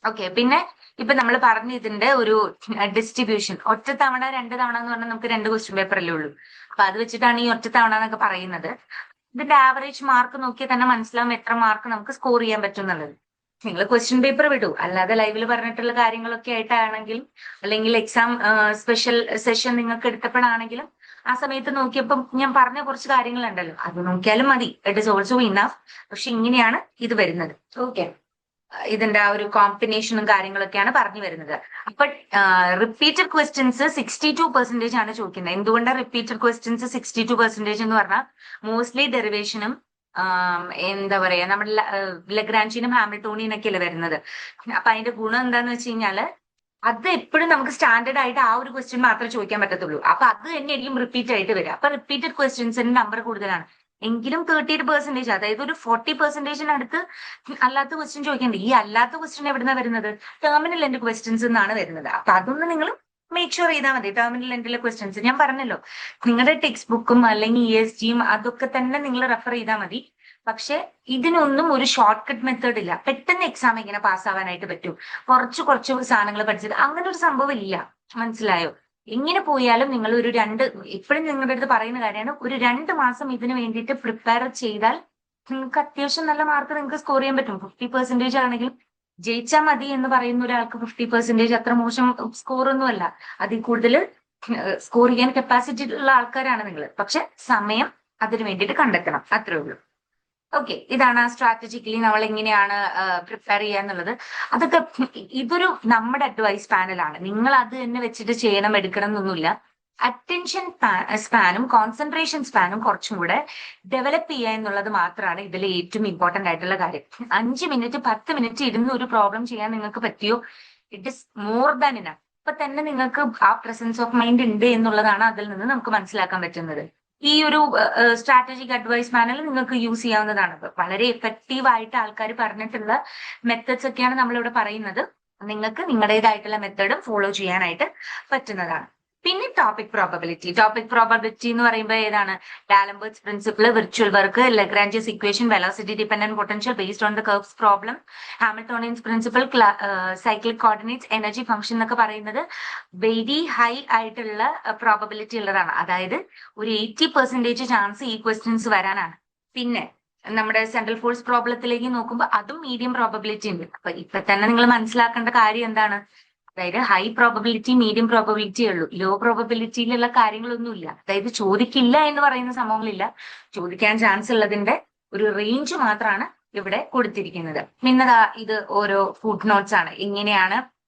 ഓക്കെ പിന്നെ ഇപ്പൊ നമ്മൾ പറഞ്ഞ ഇതിന്റെ ഒരു ഡിസ്ട്രിബ്യൂഷൻ ഒറ്റ തവണ രണ്ട് തവണ എന്ന് പറഞ്ഞാൽ നമുക്ക് രണ്ട് ക്വസ്റ്റ്യൻ പേപ്പറല്ലേ ഉള്ളൂ. അപ്പൊ അത് വെച്ചിട്ടാണ് ഈ ഒറ്റ തവണ എന്നൊക്കെ പറയുന്നത്. ഇതിന്റെ ആവറേജ് മാർക്ക് നോക്കിയാൽ തന്നെ മനസ്സിലാവും എത്ര മാർക്ക് നമുക്ക് സ്കോർ ചെയ്യാൻ പറ്റും എന്നുള്ളത്. നിങ്ങൾ ക്വസ്റ്റ്യൻ പേപ്പർ വിടൂ. അല്ലാതെ ലൈവിൽ പറഞ്ഞിട്ടുള്ള കാര്യങ്ങളൊക്കെ ആയിട്ടാണെങ്കിലും അല്ലെങ്കിൽ എക്സാം സ്പെഷ്യൽ സെഷൻ നിങ്ങൾക്ക് എടുത്തപ്പോഴാണെങ്കിലും ആ സമയത്ത് നോക്കിയപ്പം ഞാൻ പറഞ്ഞ കുറച്ച് കാര്യങ്ങളുണ്ടല്ലോ. അത് നോക്കിയാലും മതി. ഇറ്റ് ഇസ് ഓൾസോ ഇന്നഫ് പക്ഷെ ഇങ്ങനെയാണ് ഇത് വരുന്നത്. ഓക്കെ ഇതിന്റെ ആ ഒരു കോമ്പിനേഷനും കാര്യങ്ങളൊക്കെയാണ് പറഞ്ഞു വരുന്നത്. അപ്പൊ repeated questions sixty two percentage ആണ് ചോദിക്കുന്നത്. എന്തുകൊണ്ടാണ് repeated questions sixty two percentage എന്ന് പറഞ്ഞാൽ മോസ്റ്റ്ലി ഡെറിവേഷനും എന്താ പറയാ നമ്മുടെ ലഗ്രാൻഷിനും ഹാമിൽട്ടോണിയും ഒക്കെയല്ലേ വരുന്നത്. അപ്പൊ അതിന്റെ ഗുണം എന്താന്ന് വെച്ച് കഴിഞ്ഞാൽ അത് എപ്പോഴും നമുക്ക് സ്റ്റാൻഡേർഡ് ആയിട്ട് ആ ഒരു ക്വസ്റ്റ്യൻ മാത്രമേ ചോദിക്കാൻ പറ്റത്തുള്ളൂ. അപ്പൊ അത് തന്നെ ആയിരിക്കും റിപ്പീറ്റ് ആയിട്ട് വരിക. അപ്പൊ റിപ്പീറ്റഡ് ക്വസ്റ്റ്യൻസിന്റെ നമ്പർ കൂടുതലാണ്. എങ്കിലും തേർട്ടി എയ്റ്റ് പെർസെന്റേജ് അതായത് ഒരു ഫോർട്ടി പെർസെന്റേജിനടുത്ത് അല്ലാത്ത ക്വസ്റ്റ്യൻ ചോദിക്കേണ്ടത് ഈ അല്ലാത്ത ക്വസ്റ്റ്യൻ എവിടുന്ന വരുന്നത്? ടെർമിനൽ എൻഡ് ക്വസ്റ്റ്യൻസ് എന്നാണ് വരുന്നത്. അപ്പൊ അതൊന്നും നിങ്ങൾ മേക്ക് ഷുവർ ചെയ്താൽ മതി ടെർമിനൽ എൻഡിലെ ക്വസ്റ്റ്യൻസ് ഞാൻ പറഞ്ഞല്ലോ. നിങ്ങളുടെ ടെക്സ്റ്റ് ബുക്കും അല്ലെങ്കിൽ ഇ എസ് ജിയും അതൊക്കെ തന്നെ നിങ്ങൾ റെഫർ ചെയ്താൽ മതി. പക്ഷെ ഇതിനൊന്നും ഒരു ഷോർട്ട് കട്ട് മെത്തേഡ് ഇല്ല. പെട്ടെന്ന് എക്സാം എങ്ങനെ പാസ്സാവാനായിട്ട് പറ്റും. കുറച്ച് കുറച്ച് സാധനങ്ങൾ പഠിച്ചത് അങ്ങനെ ഒരു സംഭവം ഇല്ല. മനസ്സിലായോ? എങ്ങനെ പോയാലും നിങ്ങൾ ഒരു രണ്ട് ഇപ്പോഴും നിങ്ങളുടെ അടുത്ത് പറയുന്ന കാര്യമാണ്. ഒരു രണ്ട് മാസം ഇതിന് വേണ്ടിയിട്ട് പ്രിപ്പയർ ചെയ്താൽ നിങ്ങൾക്ക് അത്യാവശ്യം നല്ല മാർക്ക് നിങ്ങൾക്ക് സ്കോർ ചെയ്യാൻ പറ്റും. ഫിഫ്റ്റി പെർസെന്റേജ് ആണെങ്കിലും ജയിച്ചാൽ മതി എന്ന് പറയുന്ന ഒരാൾക്ക് ഫിഫ്റ്റി പെർസെന്റേജ് അത്ര മോശം സ്കോർ ഒന്നുമല്ല അതിൽ കൂടുതൽ സ്കോർ ചെയ്യാൻ കപ്പാസിറ്റി ഉള്ള ആൾക്കാരാണ് നിങ്ങൾ പക്ഷെ സമയം അതിനു വേണ്ടിയിട്ട് കണ്ടെത്തണം. അത്രേ ഉള്ളൂ. ഓക്കെ ഇതാണ് സ്ട്രാറ്റജിക്കലി നമ്മൾ എങ്ങനെയാണ് പ്രിപ്പയർ ചെയ്യുക എന്നുള്ളത്. അതൊക്കെ ഇതൊരു നമ്മുടെ അഡ്വൈസ് പാനലാണ് നിങ്ങൾ അത് തന്നെ വെച്ചിട്ട് ചെയ്യണം എടുക്കണം എന്നൊന്നുമില്ല. അറ്റൻഷൻ സ്പാനും കോൺസെൻട്രേഷൻ സ്പാനും കുറച്ചും കൂടെ ഡെവലപ്പ് ചെയ്യുക എന്നുള്ളത് മാത്രമാണ് ഇതിൽ ഏറ്റവും ഇമ്പോർട്ടന്റ് ആയിട്ടുള്ള കാര്യം. അഞ്ച് മിനിറ്റ് പത്ത് മിനിറ്റ് ഇരുന്ന് ഒരു പ്രോബ്ലം ചെയ്യാൻ നിങ്ങൾക്ക് പറ്റിയോ? ഇറ്റ് ഇസ് മോർ ദാൻ ഇന അപ്പൊ തന്നെ നിങ്ങൾക്ക് ആ പ്രസൻസ് ഓഫ് മൈൻഡ് ഉണ്ട് എന്നുള്ളതാണ് അതിൽ നിന്ന് നമുക്ക് മനസ്സിലാക്കാൻ പറ്റുന്നത്. ഈ ഒരു സ്ട്രാറ്റജിക് അഡ്വൈസ് പാനൽ നിങ്ങൾക്ക് യൂസ് ചെയ്യാവുന്നതാണ്. വളരെ എഫക്റ്റീവ് ആയിട്ട് ആൾക്കാർ പറഞ്ഞിട്ടുള്ള മെത്തേഡ്സ് ഒക്കെയാണ് നമ്മളിവിടെ പറയുന്നത്. നിങ്ങൾക്ക് നിങ്ങളുടേതായിട്ടുള്ള മെത്തേഡും ഫോളോ ചെയ്യാനായിട്ട് പറ്റുന്നതാണ്. പിന്നെ ടോപ്പിക് പ്രോബബിലിറ്റി ടോപ്പിക് പ്രോബബിലിറ്റി എന്ന് പറയുമ്പോൾ ഏതാണ്? D'Alembert's principle virtual work Lagrange's equation velocity dependent potential based on the curves problem Hamiltonian's principle cyclic coordinates energy function എന്നൊക്കെ പറയുന്നത് വെരി ഹൈ ആയിട്ടുള്ള പ്രോബബിലിറ്റി ഉള്ളതാണ്. അതായത് ഒരു എയ്റ്റി പെർസെന്റേജ് ചാൻസ് ഈ ക്വസ്റ്റ്യൻസ് വരാനാണ്. പിന്നെ നമ്മുടെ സെൻട്രൽ ഫോഴ്സ് പ്രോബ്ലത്തിലേക്ക് നോക്കുമ്പോൾ അതും മീഡിയം പ്രോബബിലിറ്റി ഉണ്ട്. അപ്പൊ ഇപ്പൊ തന്നെ നിങ്ങൾ മനസ്സിലാക്കേണ്ട കാര്യം എന്താണ്? അതായത് ഹൈ പ്രോബബിലിറ്റി മീഡിയം പ്രോബബിലിറ്റി ഉള്ളൂ. ലോ പ്രോബബിലിറ്റിയിലുള്ള കാര്യങ്ങളൊന്നുമില്ല. അതായത് ചോദിക്കില്ല എന്ന് പറയുന്ന സംഭവങ്ങളില്ല. ചോദിക്കാൻ ചാൻസ് ഉള്ളതിന്റെ ഒരു റേഞ്ച് മാത്രമാണ് ഇവിടെ കൊടുത്തിരിക്കുന്നത്. പിന്നെ ഇത് ഓരോ ഫുഡ് നോട്ട്സ് ആണ്. എങ്ങനെയാണ്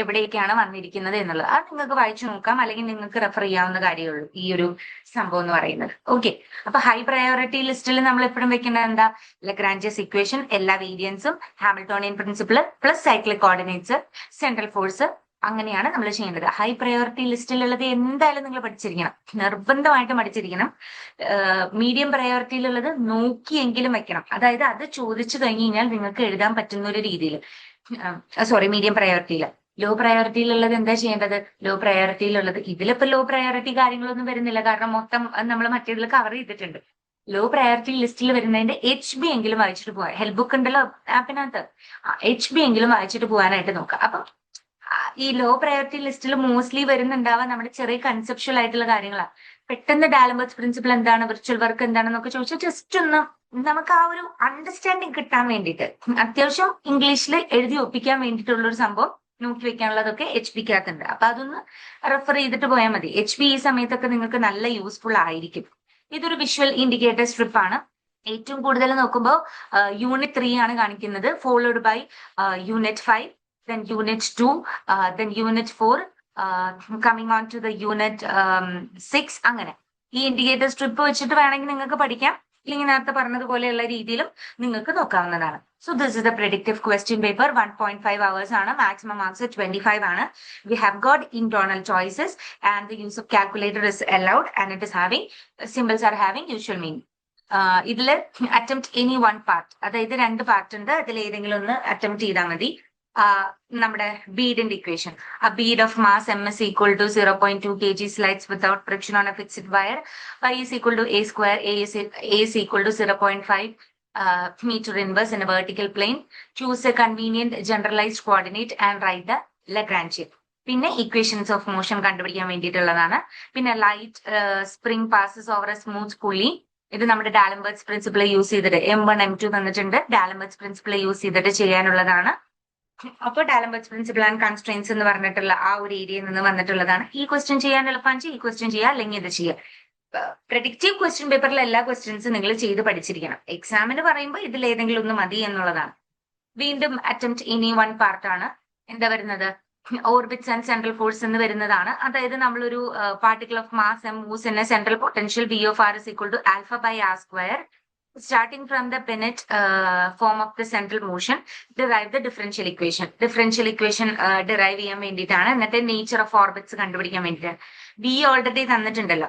എവിടേക്കാണ് വന്നിരിക്കുന്നത് എന്നുള്ളത്. അത് നിങ്ങൾക്ക് വായിച്ചു നോക്കാം. അല്ലെങ്കിൽ നിങ്ങൾക്ക് റെഫർ ചെയ്യാവുന്ന കാര്യമുള്ളൂ ഈ ഒരു സംഭവം എന്ന് പറയുന്നത്. ഓക്കെ അപ്പൊ ഹൈ പ്രയോറിറ്റി ലിസ്റ്റിൽ നമ്മൾ എപ്പോഴും വെക്കേണ്ടത് എന്താ? ലഗ്രാഞ്ചസ് ഇക്വേഷൻ എല്ലാ വേരിയൻസും Hamiltonian principle plus cyclic coordinates central force അങ്ങനെയാണ് നമ്മൾ ചെയ്യേണ്ടത്. ഹൈ പ്രയോറിറ്റി ലിസ്റ്റിലുള്ളത് എന്തായാലും നിങ്ങൾ പഠിച്ചിരിക്കണം. നിർബന്ധമായിട്ടും പഠിച്ചിരിക്കണം. മീഡിയം പ്രയോറിറ്റിയിലുള്ളത് നോക്കിയെങ്കിലും വെക്കണം. അതായത് അത് ചോദിച്ചു കഴിഞ്ഞു കഴിഞ്ഞാൽ നിങ്ങൾക്ക് എഴുതാൻ പറ്റുന്ന ഒരു രീതിയിൽ സോറി മീഡിയം പ്രയോറിറ്റിയിൽ ലോ പ്രയോറിറ്റിയിലുള്ളത് എന്താ ചെയ്യേണ്ടത്? ലോ പ്രയോറിറ്റിയിലുള്ളത് ഇതിലിപ്പോ ലോ പ്രയോറിറ്റി കാര്യങ്ങളൊന്നും വരുന്നില്ല. കാരണം മൊത്തം നമ്മൾ മറ്റേതിൽ കവർ ചെയ്തിട്ടുണ്ട്. ലോ പ്രയോറിറ്റി ലിസ്റ്റിൽ വരുന്നതിന്റെ എച്ച് ബി എങ്കിലും വായിച്ചിട്ട് പോവാൻ ഹെൽപ്പ് ബുക്ക് ഉണ്ടല്ലോ ആപ്പിനകത്ത് എച്ച് ബി എങ്കിലും വായിച്ചിട്ട് പോകാനായിട്ട് നോക്കാം. അപ്പൊ ഈ ലോ പ്രയോറിറ്റി ലിസ്റ്റിൽ മോസ്റ്റ്ലി വരുന്നുണ്ടാവാൻ നമ്മുടെ ചെറിയ കൺസെപ്ഷ്യൽ ആയിട്ടുള്ള കാര്യങ്ങളാണ് പെട്ടെന്ന് ഡാലംബർട്സ് പ്രിൻസിപ്പൾ എന്താണ്? വിർച്വൽ വർക്ക് എന്താണെന്നൊക്കെ ചോദിച്ചാൽ ജസ്റ്റ് ഒന്ന് നമുക്ക് ആ ഒരു അണ്ടർസ്റ്റാൻഡിങ് കിട്ടാൻ വേണ്ടിയിട്ട്. അത്യാവശ്യം ഇംഗ്ലീഷിൽ എഴുതി ഒപ്പിക്കാൻ വേണ്ടിയിട്ടുള്ള ഒരു സംഭവം നോക്കി വെക്കാനുള്ളതൊക്കെ എച്ച് പിക്ക് അകത്തുണ്ട് അപ്പൊ അതൊന്ന് റെഫർ ചെയ്തിട്ട് പോയാൽ മതി. എച്ച് പി ഈ സമയത്തൊക്കെ നിങ്ങൾക്ക് നല്ല യൂസ്ഫുൾ ആയിരിക്കും. ഇതൊരു വിഷ്വൽ ഇൻഡിക്കേറ്റർ സ്ട്രിപ്പ് ആണ്. ഏറ്റവും കൂടുതൽ നോക്കുമ്പോൾ യൂണിറ്റ് ത്രീ ആണ് കാണിക്കുന്നത്. Followed by unit five then unit two then unit four coming on to the unit six അങ്ങനെ. ഈ ഇൻഡിക്കേറ്റർ സ്ട്രിപ്പ് വെച്ചിട്ട് വേണമെങ്കിൽ നിങ്ങൾക്ക് പഠിക്കാം. ഇല്ലെങ്കിൽ നേരത്തെ പറഞ്ഞതുപോലെയുള്ള രീതിയിലും നിങ്ങൾക്ക് നോക്കാവുന്നതാണ്. So this is the predictive question paper one point five hours ആണ്. മാക്സിമം മാർക്സ് ട്വന്റി ഫൈവ് ആണ്. We have got internal choices and the use of calculator is allowed and it is having symbols are having usual meaning ഇതിൽ attempt any one part അതായത് രണ്ട് part ഉണ്ട്. അതിൽ ഏതെങ്കിലും ഒന്ന് attempt ചെയ്താൽ മതി. ആഹ് നമ്മുടെ ബീഡിന്റെ equation a bead of mass ms equal to 0.2 kg slides without friction on a fixed wire. Y is equal to a square a is, a is equal to 0.5 uh, meter inverse in a vertical plane choose a convenient generalized coordinate and write the lagrangian പിന്നെ equations of motion കണ്ടുപിടിക്കാൻ വേണ്ടിയിട്ടുള്ളതാണ്. പിന്നെ light spring passes over a smooth pulley ഇത് നമ്മുടെ D'Alembert's principle use ചെയ്തിട്ട് M one M two തന്നിട്ടുണ്ട്. D'Alembert's principle use ചെയ്തിട്ട് ചെയ്യാനുള്ളതാണ്. അപ്പൊ ഡാലംബർട്സ് പ്രിൻസിപ്പിൾ ആൻഡ് കൺസ്ട്രെയിൻസ് എന്ന് പറഞ്ഞിട്ടുള്ള ആ ഒരു ഏരിയയിൽ നിന്ന് വന്നിട്ടുള്ളതാണ്. ഈ ക്വസ്റ്റ്യൻ ചെയ്യാൻ എളുപ്പമാണെന്ന് ഈ ക്വസ്റ്റ്യൻ ചെയ്യുക അല്ലെങ്കിൽ ഇത് ചെയ്യാം. പ്രഡിക്റ്റീവ് ക്വസ്റ്റ്യൻ പേപ്പറിലെ എല്ലാ ക്വസ്റ്റ്യൻസും നിങ്ങൾ ചെയ്ത് പഠിച്ചിരിക്കണം. എക്സാമിന് പറയുമ്പോൾ ഇതിൽ ഏതെങ്കിലും ഒന്ന് മതി എന്നുള്ളതാണ്. വീണ്ടും അറ്റംപ്റ്റ് ഇനി വൺ പാർട്ടാണ് എന്താ വരുന്നത്? ഓർബിറ്റ്സ് ആൻഡ് സെൻട്രൽ ഫോഴ്സ് എന്ന് വരുന്നതാണ്. അതായത് നമ്മളൊരു particle of mass M moves എന്ന central potential V of r is equal to alpha by r square starting from the Binet form of the central motion derive the differential equation differential equation derive ചെയ്യാൻ വേണ്ടിയിട്ടാണ്. എന്നിട്ട് nature of orbits കണ്ടുപിടിക്കാൻ വേണ്ടിയിട്ടാണ്. V already തന്നിട്ടുണ്ടല്ലോ.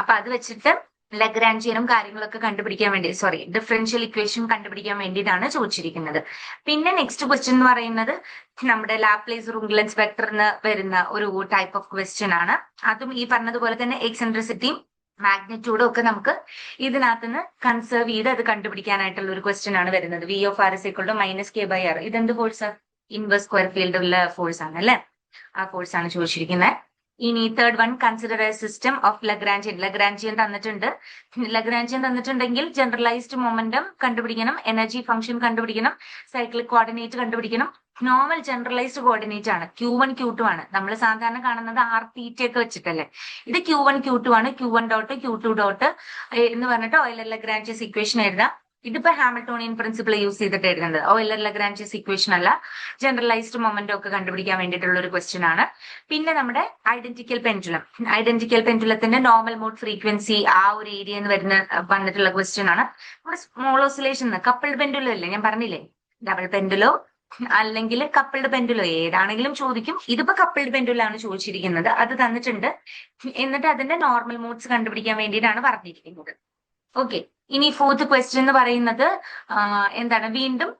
അപ്പൊ അത് വെച്ചിട്ട് ലഗ്രാൻജിയനും കാര്യങ്ങളൊക്കെ കണ്ടുപിടിക്കാൻ വേണ്ടി സോറി ഡിഫറൻഷ്യൽ ഇക്വേഷൻ കണ്ടുപിടിക്കാൻ വേണ്ടിയിട്ടാണ് ചോദിച്ചിരിക്കുന്നത്. പിന്നെ നെക്സ്റ്റ് ക്വസ്റ്റ്യൻ എന്ന് പറയുന്നത് നമ്മുടെ ലാപ്ലേസ് റുംഗ്ലൻസ് വെക്ടറിന് വരുന്ന ഒരു ടൈപ്പ് ഓഫ് ക്വസ്റ്റ്യൻ ആണ്. അതും ഈ പറഞ്ഞതുപോലെ തന്നെ എക്സെൻട്രിസിറ്റിയും മാഗ്നിറ്റ്യൂഡും ഒക്കെ നമുക്ക് ഇതിനകത്ത് നിന്ന് കൺസേർവ് ചെയ്ത് അത് കണ്ടുപിടിക്കാനായിട്ടുള്ള ഒരു ക്വസ്റ്റ്യൻ ആണ് വരുന്നത്. V of r is to minus k by r ഇതെന്ത് ഫോഴ്സ് ഇൻവേഴ്സ് സ്ക്വയർ ഫീൽഡ് ഉള്ള ഫോഴ്സ് ആണ് അല്ലെ? ആ ഫോഴ്സ് ആണ് ചോദിച്ചിരിക്കുന്നത്. ഇനി third one consider a system of Lagrangian Lagrangian തന്നിട്ടുണ്ട്. ലഗ്രാൻജിയൻ തന്നിട്ടുണ്ടെങ്കിൽ ജനറലൈസ്ഡ് മൊമെന്റം കണ്ടുപിടിക്കണം എനർജി ഫംഗ്ഷൻ കണ്ടുപിടിക്കണം സൈക്ലിക് കോർഡിനേറ്റ് കണ്ടുപിടിക്കണം. നോർമൽ ജനറലൈസ്ഡ് കോർഡിനേറ്റ് ആണ്. ക്യൂ വൺ ക്യൂ ടു ആണ്. നമ്മൾ സാധാരണ കാണുന്നത് ആർ തീറ്റ ഒക്കെ വെച്ചിട്ടല്ലേ. ഇത് ക്യൂ വൺ ക്യൂ ടു ആണ്. Q one dot q two dot എന്ന് പറഞ്ഞിട്ട് ഓയിലർ ലഗ്രാൻജിയസ് ഇക്വേഷൻ എഴുതാം. ഇതിപ്പോ ഹാമിൽട്ടോണിയൻ പ്രിൻസിപ്പിൾ യൂസ് ചെയ്തിട്ട് എഴുതുന്നത്. ഓയിലർ ലഗ്രാൻജിയസ് ഇക്വേഷൻ അല്ല. ജനറലൈസ്ഡ് മൊമെന്റോ ഒക്കെ കണ്ടുപിടിക്കാൻ വേണ്ടിയിട്ടുള്ള ഒരു ക്വസ്റ്റ്യൻ ആണ്. പിന്നെ നമ്മുടെ ഐഡന്റിക്കൽ പെൻഡുലം ഐഡന്റിക്കൽ പെൻഡുലത്തിന്റെ നോർമൽ മോഡ് ഫ്രീക്വൻസി ആ ഒരു ഏരിയ എന്ന് വരുന്ന വന്നിട്ടുള്ള ക്വസ്റ്റ്യൻ ആണ്. നമ്മുടെ സ്മോൾ ഓസിലേഷൻ കപ്പിൾഡ് പെൻഡുലോ അല്ലേ? ഞാൻ പറഞ്ഞില്ലേ? ഡബിൾ പെൻഡുലോ അല്ലെങ്കിൽ കപ്പിൾഡ് പെൻഡുലോ ഏതാണെങ്കിലും ചോദിക്കും. ഇതിപ്പോ കപ്പിൾഡ് പെൻഡുലാണ് ചോദിച്ചിരിക്കുന്നത്. അത് തന്നിട്ടുണ്ട്. എന്നിട്ട് അതിന്റെ നോർമൽ മോഡ്സ് കണ്ടുപിടിക്കാൻ വേണ്ടിയിട്ടാണ് പറഞ്ഞിരിക്കുന്നത്. ഓക്കെ ഇനി ഫോർത്ത് ക്വസ്റ്റ്യൻ എന്ന് പറയുന്നത് എന്താണ്? വീണ്ടും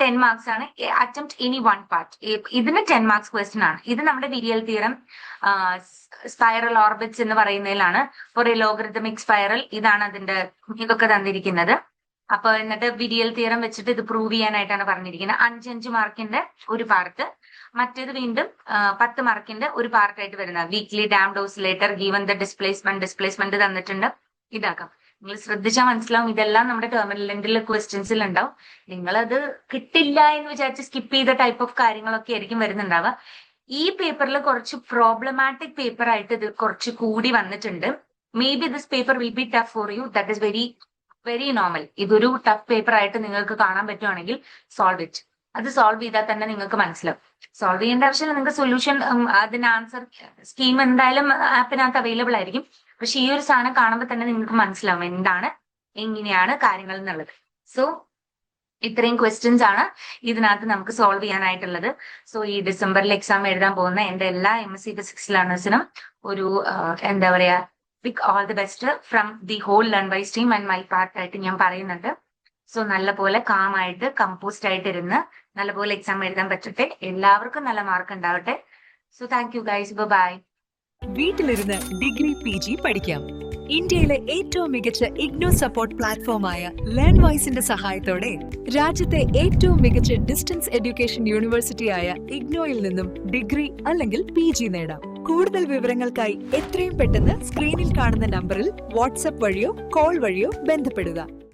ടെൻ മാർക്സ് ആണ്. അറ്റംപ്റ്റ് ഇനി വൺ പാർട്ട് ഇതിന് ടെൻ മാർക്സ് ക്വസ്റ്റ്യൻ ആണ്. ഇത് നമ്മുടെ വിരിയൽ തീരം സ്പൈറൽ ഓർബിറ്റ്സ് എന്ന് പറയുന്നതിലാണ്. ഒരു ലോഗറിതമിക് സ്പൈറൽ ഇതാണ് അതിന്റെ ഇതൊക്കെ തന്നിരിക്കുന്നത്. അപ്പൊ എന്നിട്ട് വിരിയൽ തീരം വെച്ചിട്ട് ഇത് പ്രൂവ് ചെയ്യാനായിട്ടാണ് പറഞ്ഞിരിക്കുന്നത്. അഞ്ചഞ്ച് മാർക്കിന്റെ ഒരു പാർട്ട് മറ്റേത് വീണ്ടും പത്ത് മാർക്കിന്റെ ഒരു പാർട്ടായിട്ട് വരുന്നത് weakly damped oscillator given the displacement displacement തന്നിട്ടുണ്ട്. ഇതാക്കാം. നിങ്ങൾ ശ്രദ്ധിച്ചാൽ മനസ്സിലാവും. ഇതെല്ലാം നമ്മുടെ ടെർമിനലിന്റെ ക്വസ്റ്റ്യൻസിൽ ഉണ്ടാവും. നിങ്ങൾ അത് കിട്ടില്ല എന്ന് വിചാരിച്ച് സ്കിപ്പ് ചെയ്ത ടൈപ്പ് ഓഫ് കാര്യങ്ങളൊക്കെ ആയിരിക്കും വരുന്നുണ്ടാവുക. ഈ പേപ്പറിൽ കുറച്ച് പ്രോബ്ലമാറ്റിക് പേപ്പർ ആയിട്ട് ഇത് കുറച്ച് കൂടി വന്നിട്ടുണ്ട്. Maybe this paper will be tough for you that is very very normal ഇതൊരു ടഫ് പേപ്പർ ആയിട്ട് നിങ്ങൾക്ക് കാണാൻ പറ്റുവാണെങ്കിൽ സോൾവ് ഇറ്റ് അത് സോൾവ് ചെയ്താൽ തന്നെ നിങ്ങൾക്ക് മനസ്സിലാവും. സോൾവ് ചെയ്യേണ്ട ആവശ്യമില്ല. നിങ്ങൾക്ക് സൊല്യൂഷൻ അതിന് ആൻസർ സ്കീം എന്തായാലും ആപ്പിനകത്ത് അവൈലബിൾ ആയിരിക്കും. പക്ഷെ ഈ ഒരു സാധനം കാണുമ്പോൾ തന്നെ നിങ്ങൾക്ക് മനസ്സിലാവും എന്താണ് എങ്ങനെയാണ് കാര്യങ്ങൾ എന്നുള്ളത്. സോ ഇത്രയും ക്വസ്റ്റ്യൻസ് ആണ് ഇതിനകത്ത് നമുക്ക് സോൾവ് ചെയ്യാനായിട്ടുള്ളത്. സോ ഈ ഡിസംബറിൽ എക്സാം എഴുതാൻ പോകുന്ന എന്റെ എല്ലാ എം എസ് സി ഫിസിക്സ് ലേണേഴ്സിനും ഒരു എന്താ പറയാ wish all the best from the whole Learn Wise team and my part ആയിട്ട് ഞാൻ പറയുന്നുണ്ട്. സോ നല്ലപോലെ കാമായിട്ട് കമ്പോസ്റ്റ് ആയിട്ട് ഇരുന്ന് നല്ലപോലെ എക്സാം എഴുതാൻ പറ്റട്ടെ. എല്ലാവർക്കും നല്ല മാർക്ക് ഉണ്ടാവട്ടെ. So thank you guys bye വീട്ടിലിരുന്ന് ഡിഗ്രി പി ജി പഠിക്കാം. ഇന്ത്യയിലെ ഏറ്റവും മികച്ച ഇഗ്നോ സപ്പോർട്ട് പ്ലാറ്റ്ഫോമായ ലേൺ വൈസിന്റെ സഹായത്തോടെ രാജ്യത്തെ ഏറ്റവും മികച്ച ഡിസ്റ്റൻസ് എഡ്യൂക്കേഷൻ യൂണിവേഴ്സിറ്റിയായ ഇഗ്നോയിൽ നിന്നും ഡിഗ്രി അല്ലെങ്കിൽ പി ജി നേടാം. കൂടുതൽ വിവരങ്ങൾക്കായി എത്രയും പെട്ടെന്ന് സ്ക്രീനിൽ കാണുന്ന നമ്പറിൽ വാട്സ്ആപ്പ് വഴിയോ കോൾ വഴിയോ ബന്ധപ്പെടുക.